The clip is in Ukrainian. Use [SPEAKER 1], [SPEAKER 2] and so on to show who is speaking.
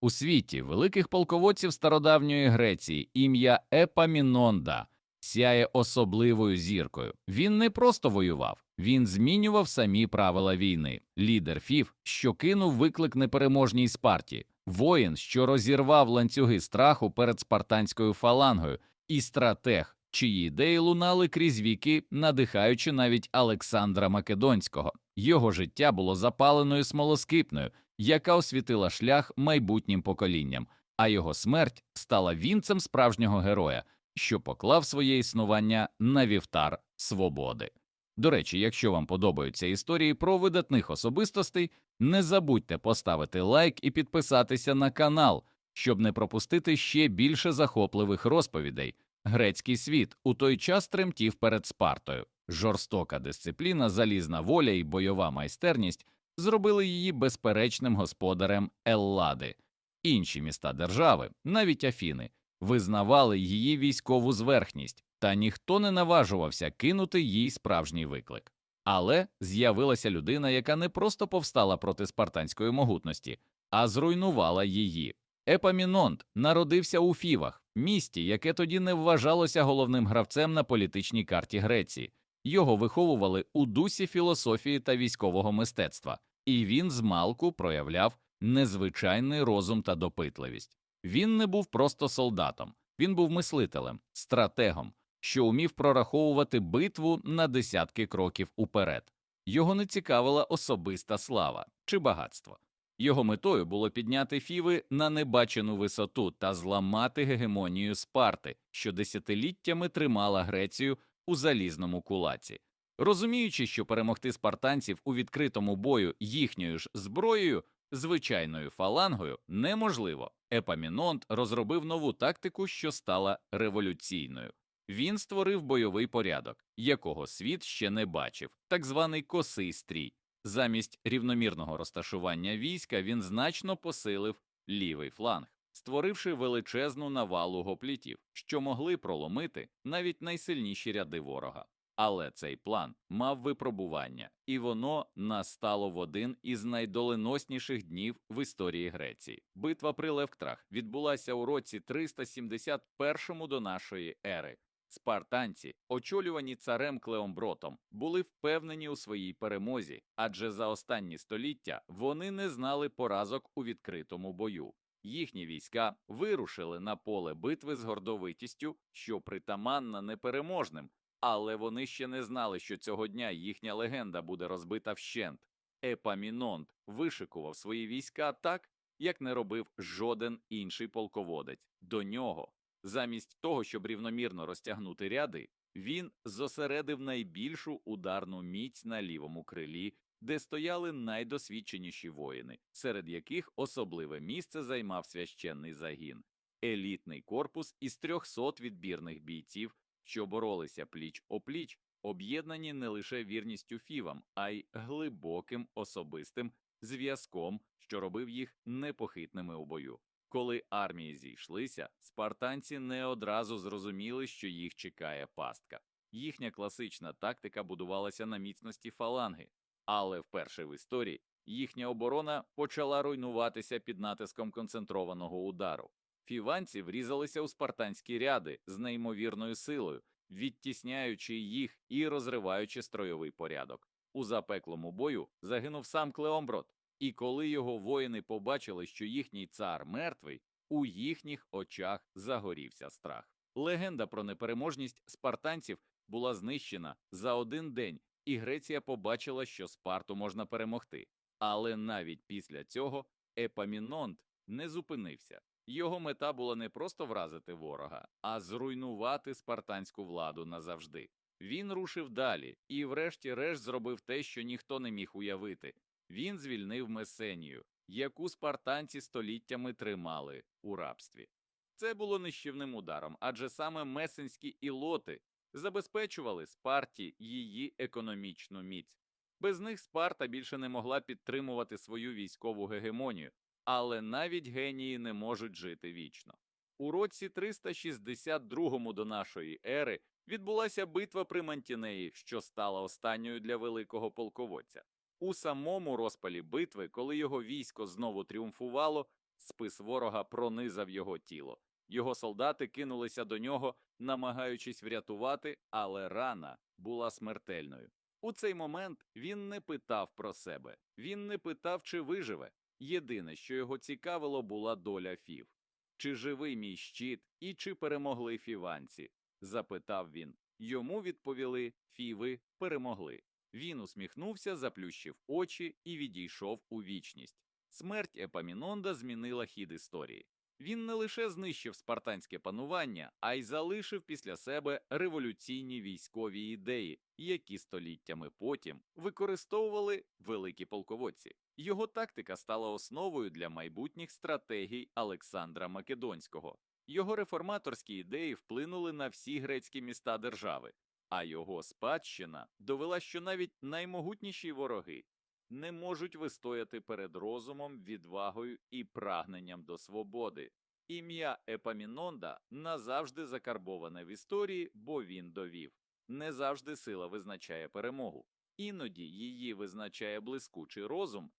[SPEAKER 1] У світі великих полководців стародавньої Греції ім'я Епамінонда сяє особливою зіркою. Він не просто воював, він змінював самі правила війни. Лідер Фів, що кинув виклик непереможній Спарті, воїн, що розірвав ланцюги страху перед спартанською фалангою, і стратег, чиї ідеї лунали крізь віки, надихаючи навіть Олександра Македонського. Його життя було запаленою смолоскипною, яка освітила шлях майбутнім поколінням, а його смерть стала вінцем справжнього героя, що поклав своє існування на вівтар свободи. До речі, якщо вам подобаються історії про видатних особистостей, не забудьте поставити лайк і підписатися на канал, щоб не пропустити ще більше захопливих розповідей. Грецький світ у той час тремтів перед Спартою. Жорстока дисципліна, залізна воля і бойова майстерність зробили її безперечним господарем Еллади. Інші міста держави, навіть Афіни, визнавали її військову зверхність, та ніхто не наважувався кинути їй справжній виклик. Але з'явилася людина, яка не просто повстала проти спартанської могутності, а зруйнувала її. Епамінонт народився у Фівах, місті, яке тоді не вважалося головним гравцем на політичній карті Греції. Його виховували у дусі філософії та військового мистецтва, і він змалку проявляв незвичайний розум та допитливість. Він не був просто солдатом, він був мислителем, стратегом, що умів прораховувати битву на десятки кроків уперед. Його не цікавила особиста слава чи багатство. Його метою було підняти фіви на небачену висоту та зламати гегемонію Спарти, що десятиліттями тримала Грецію у залізному кулаці. Розуміючи, що перемогти спартанців у відкритому бою їхньою ж зброєю, звичайною фалангою, неможливо, Епамінонт розробив нову тактику, що стала революційною. Він створив бойовий порядок, якого світ ще не бачив, так званий косий стрій. Замість рівномірного розташування війська він значно посилив лівий фланг, створивши величезну навалу гоплітів, що могли проломити навіть найсильніші ряди ворога. Але цей план мав випробування, і воно настало в один із найдоленосніших днів в історії Греції. Битва при Левктрах відбулася у році 371 до нашої ери. Спартанці, очолювані царем Клеомбротом, були впевнені у своїй перемозі, адже за останні століття вони не знали поразок у відкритому бою. Їхні війська вирушили на поле битви з гордовитістю, що притаманна непереможним, але вони ще не знали, що цього дня їхня легенда буде розбита вщент. Епамінонт вишикував свої війська так, як не робив жоден інший полководець. До нього Замість того, щоб рівномірно розтягнути ряди, він зосередив найбільшу ударну міць на лівому крилі, де стояли найдосвідченіші воїни, серед яких особливе місце займав священний загін, елітний корпус із 300 відбірних бійців, що боролися пліч опліч, об'єднані не лише вірністю фівам, а й глибоким особистим зв'язком, що робив їх непохитними у бою. Коли армії зійшлися, спартанці не одразу зрозуміли, що їх чекає пастка. Їхня класична тактика будувалася на міцності фаланги, але вперше в історії їхня оборона почала руйнуватися під натиском концентрованого удару. Фіванці врізалися у спартанські ряди з неймовірною силою, відтісняючи їх і розриваючи стройовий порядок. У запеклому бою загинув сам Клеомброд, і коли його воїни побачили, що їхній цар мертвий, у їхніх очах загорівся страх. Легенда про непереможність спартанців була знищена за один день, і Греція побачила, що Спарту можна перемогти. Але навіть після цього Епамінонт не зупинився. Його мета була не просто вразити ворога, а зруйнувати спартанську владу назавжди. Він рушив далі і, врешті-решт, зробив те, що ніхто не міг уявити. Він звільнив Месенію, яку спартанці століттями тримали у рабстві. Це було нищівним ударом, адже саме месенські ілоти забезпечували Спарті її економічну міць. Без них Спарта більше не могла підтримувати свою військову гегемонію, але навіть генії не можуть жити вічно. У році 362 до нашої ери відбулася битва при Мантінеї, що стала останньою для великого полководця. У самому розпалі битви, коли його військо знову тріумфувало, Спис ворога пронизав його тіло. Його солдати кинулися до нього, намагаючись врятувати, але рана була смертельною. У цей момент він не питав про себе, він не питав, чи виживе. Єдине, що його цікавило, була доля фів. Чи живий мій щит і чи перемогли фіванці? запитав він. Йому відповіли фіви перемогли. Він усміхнувся, заплющив очі і відійшов у вічність. Смерть Епамінонда змінила хід історії. Він не лише знищив спартанське панування, а й залишив після себе революційні військові ідеї, які століттями потім використовували великі полководці. Його тактика стала основою для майбутніх стратегій Олександра Македонського. Його реформаторські ідеї вплинули на всі грецькі міста держави, а його спадщина довела, що навіть наймогутніші вороги не можуть вистояти перед розумом, відвагою і прагненням до свободи. Ім'я Епамінонда назавжди закарбоване в історії, бо він довів. Не завжди сила визначає перемогу. Іноді її визначає блискучий розум,